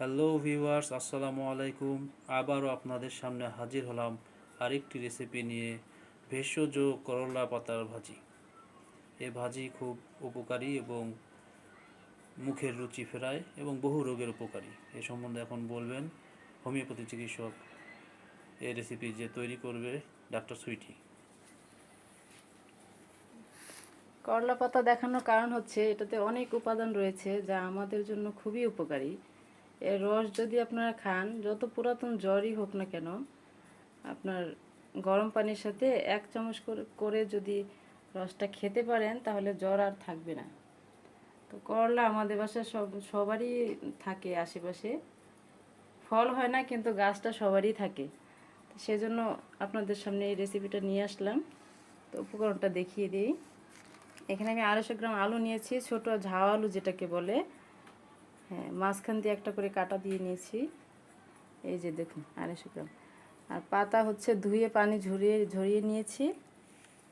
Hello viewers, আসসালামু আলাইকুম। আবারও আপনাদের সামনে হাজির হলাম আরেকটি রেসিপি নিয়ে ভেষজ করলা পাতার ভাজি। এ ভাজি খুব উপকারী এবং মুখের রুচি ফেরায় এবং বহু রোগের উপকারী। এ সম্বন্ধে এখন বলবেন হোমিওপ্যাথি চিকিৎসক এই রেসিপি যে তৈরি করবে ডাক্তার সুইটি। করলা পাতা দেখানোর কারণ হচ্ছে এটাতে অনেক উপাদান রয়েছে যা আমাদের জন্য খুবই উপকারী। এর রস যদি আপনারা খান, যত পুরাতন জ্বরই হোক না কেন, আপনার গরম পানির সাথে এক চামচ করে যদি রসটা খেতে পারেন, তাহলে জ্বর আর থাকবে না। তো করলা আমাদের বাসায় সব, সবারই থাকে আশেপাশে। ফল হয় না, কিন্তু গাছটা সবারই থাকে। সেজন্য আপনাদের সামনে এই রেসিপিটা নিয়ে আসলাম। তো উপকরণটা দেখিয়ে দিই। এখানে আমি আড়াইশো গ্রাম আলু নিয়েছি, ছোট ঝাউ আলু যেটাকে বলে। হ্যাঁ মাঝখান দিয়ে একটা করে কাটা দিয়ে নিয়েছি। এই যে দেখুন, আড়াইশো গ্রাম। আর পাতা হচ্ছে ধুয়ে পানি ঝরিয়ে ঝরিয়ে নিয়েছি।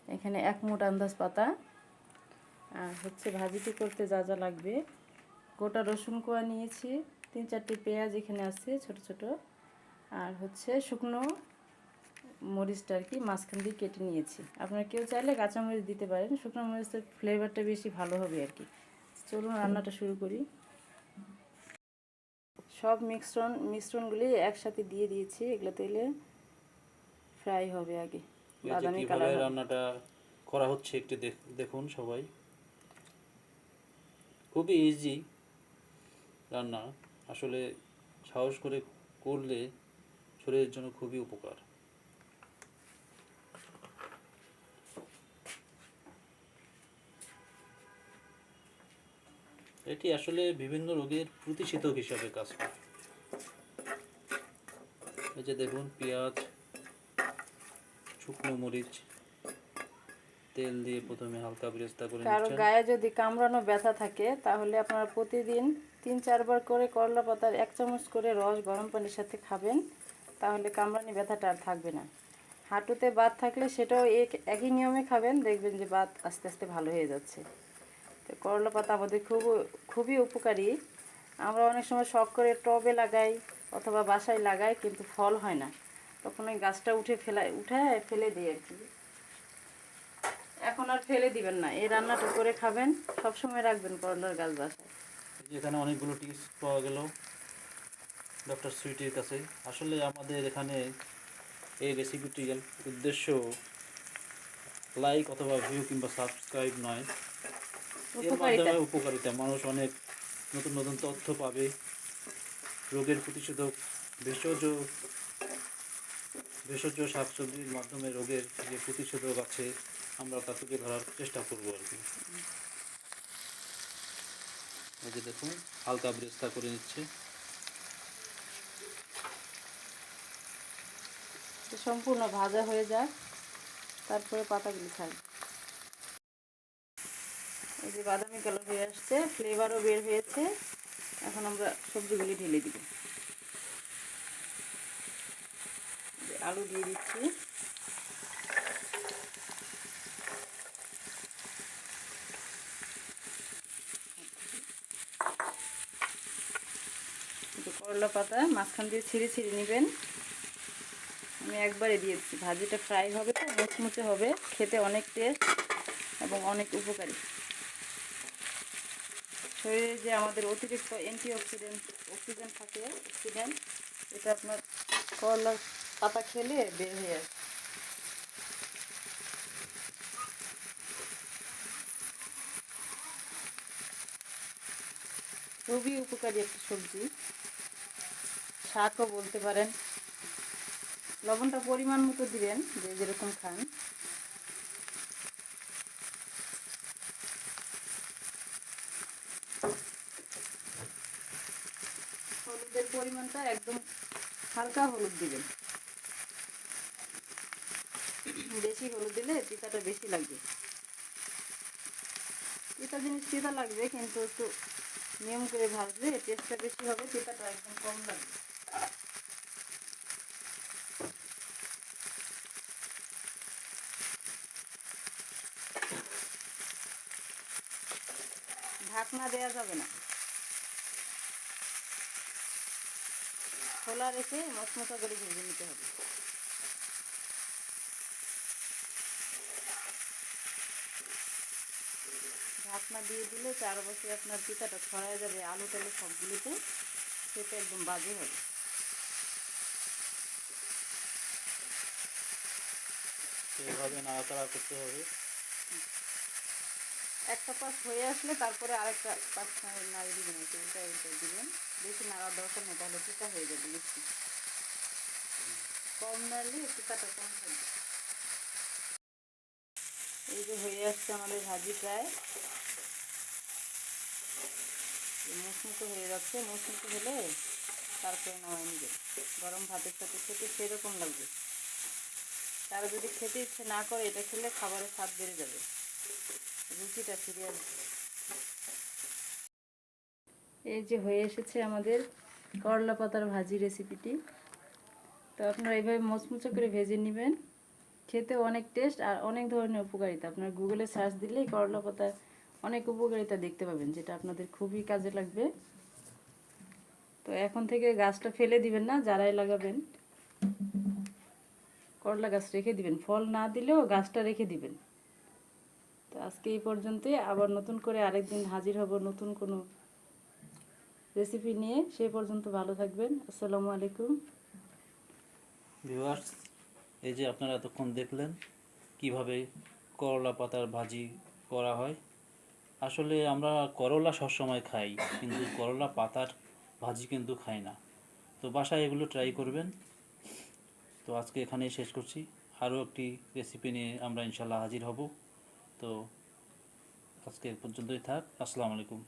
এখানে এক মুঠ আন্দাজ পাতা। আর হচ্ছে ভাজিটি করতে যা যা লাগবে। গোটা রসুন কোয়া নিয়েছি। তিন চারটি পেঁয়াজ এখানে আছে, ছোট ছোট। আর হচ্ছে শুকনো মরিচটা আর কি মাঝখান দিয়ে কেটে নিয়েছি। আপনারা কেউ চাইলে কাঁচামরিচ দিতে পারেন। শুকনো মরিচের ফ্লেভারটা বেশি ভালো হবে আর কি। চলুন রান্নাটা শুরু করি। সব মিশ্রণ মিশ্রণগুলি একসাথে দিয়ে দিয়েছি। এগুলো তেলে ফ্রাই হবে আগে। বাদামি কালার রান্নাটা করা হচ্ছে একটু দেখ- দেখুন সবাই। খুবই ইজি রান্না। আসলে সাহস করে করলে শরীরের জন্য খুবই উপকার। এটি আসলে বিভিন্ন রোগের প্রতিষেধক হিসাবে কাজ করে। এই যে দেখুন পেঁয়াজ শুকনো মরিচ তেল দিয়ে প্রথমে হালকা বেরেস্তা করে কারও গায়ে যদি কামড়ানো ব্যথা থাকে তাহলে আপনারা প্রতিদিন তিন চারবার করে করলা পাতার এক চামচ করে রস গরম পানির সাথে খাবেন তাহলে কামড়ানি ব্যথাটা আর থাকবে না। হাঁটুতে বাত থাকলে সেটাও এক একই নিয়মে খাবেন দেখবেন যে বাত আস্তে আস্তে ভালো হয়ে যাচ্ছে। তো করলা পাতা আমাদের খুব, খুবই উপকারী। আমরা অনেক সময় শখ করে টবে লাগাই অথবা বাসায় লাগাই, কিন্তু ফল হয় না। তখন ওই গাছটা উঠে ফেলায় উঠে ফেলে দিই আর কি। এখন আর ফেলে দিবেন না, এই রান্নাটা করে খাবেন সব সময় রাখবেন করলার গাছ বাসায়। এখানে অনেকগুলো টিপস পাওয়া গেল ডক্টর সুইটির কাছে। আসলে আমাদের এখানে এই রেসিপিটির উদ্দেশ্য লাইক অথবা ভিউ কিংবা সাবস্ক্রাইব নয়। এর উপকারিতা। মাধ্যমে উপকারিতা। মানুষ অনেক নতুন নতুন তথ্য পাবে। রোগের প্রতিষেধক ভেষজ ভেষজ শাকসবজির মাধ্যমে রোগের যে প্রতিষেধক আছে আমরা তা তুলে ধরার চেষ্টা করব আর কি। যে দেখুন হালকা ব্রেস্তা করে নিচ্ছে। সম্পূর্ণ ভাজা হয়ে যায় তারপরে পাতাগুলি খাই এই যে বাদামি কালার হয়ে আসছে ফ্লেভারও বের হয়েছে। এখন আমরা সবজিগুলি ঢেলে দিব। আলু দিয়ে দিচ্ছি। করলা পাতা, মাঝখান দিয়ে ছিঁড়ে ছিঁড়ে নেবেন। আমি একবারে দিয়ে দিচ্ছি। ভাজিটা ফ্রাই হবে তো, মুচমুচে হবে, খেতে অনেক টেস্ট এবং অনেক উপকারী। শরীরে যে আমাদের অতিরিক্ত অ্যান্টি অক্সিডেন্ট অক্সিজেন থাকে অক্সিডেন্ট এটা আপনার করলার পাতা খেলে বের হয়ে আসে। খুবই উপকারী একটা সবজি। শাকও বলতে পারেন। লবণটা পরিমাণ মতো দিবেন, যে যেরকম খান। পরিমাণটা একদম হালকা হলুদ দিবেন। বেশি হলুদ দিলে তিতাটা বেশি লাগবে। তিতা জিনিস তিতা লাগবে, কিন্তু একটু নিয়ম করে ভাজলে টেস্টটা বেশি হবে তিতাটা একদম কম লাগবে। ঢাকনা দেওয়া যাবে না। খোলা রেখে মশমশা করে ভেজে নিতে হবে। ঢাকনা দিয়ে দিলে চার বছর আপনার পিঠাটা ছড়ায় যাবে, আলু টালু সবগুলোতে সেটা একদম বাজে হবে। তো এভাবে নাড়াচাড়া করতে হবে। একটা পাশ হয়ে আসলে তারপরে আরেকটা পাশ নাড়িয়ে দিবেন উল্টা উল্টা দিবেন। বেশি নাড়ার দরকার নেই, তাহলে পিঠা হয়ে যাবে বেশি কম নাড়লে পিঠাটা কম থাকবে এই যে হয়ে আসছে আমাদের ভাজি প্রায়। মুসমুতো হয়ে যাচ্ছে মুসমুতো হলে তারপরে নামাই নিবে। গরম ভাতের সাথে খেতে সেরকম লাগবে। তারা যদি খেতে ইচ্ছে না করে, এটা খেলে খাবারের স্বাদ বেড়ে যাবে। রুচিটা ফিরে আসবে এই যে হয়ে এসেছে আমাদের করলা পাতার ভাজি রেসিপিটি তো আপনারা এইভাবে মচমুচো করে ভেজে নেবেন। খেতে অনেক টেস্ট আর অনেক ধরনের উপকারিতা। আপনার গুগলে সার্চ দিলেই করলা পাতার অনেক উপকারিতা দেখতে পাবেন, যেটা আপনাদের খুবই কাজে লাগবে। তো এখন থেকে গাছটা ফেলে দিবেন না যারাই লাগাবেন। করলা গাছ রেখে দিবেন। ফল না দিলেও গাছটা রেখে দিবেন। আজকে এই পর্যন্তই। আবার নতুন করে আরেকদিন হাজির হব নতুন কোনো রেসিপি নিয়ে। সে পর্যন্ত ভালো থাকবেন। আসসালামু আলাইকুম। ভিউয়ার্স, এই যে আপনারা এতক্ষণ দেখলেন কীভাবে করলা পাতার ভাজি করা হয়। আসলে আমরা করলা সবসময় খাই, কিন্তু করলা পাতার ভাজি কিন্তু খাই না। তো বাসায় এগুলো ট্রাই করবেন। তো আজকে এখানেই শেষ করছি। আরও একটি রেসিপি নিয়ে আমরা ইনশাল্লাহ হাজির হব। তো আজকে এ পর্যন্তই থাক। আসসালামু আলাইকুম।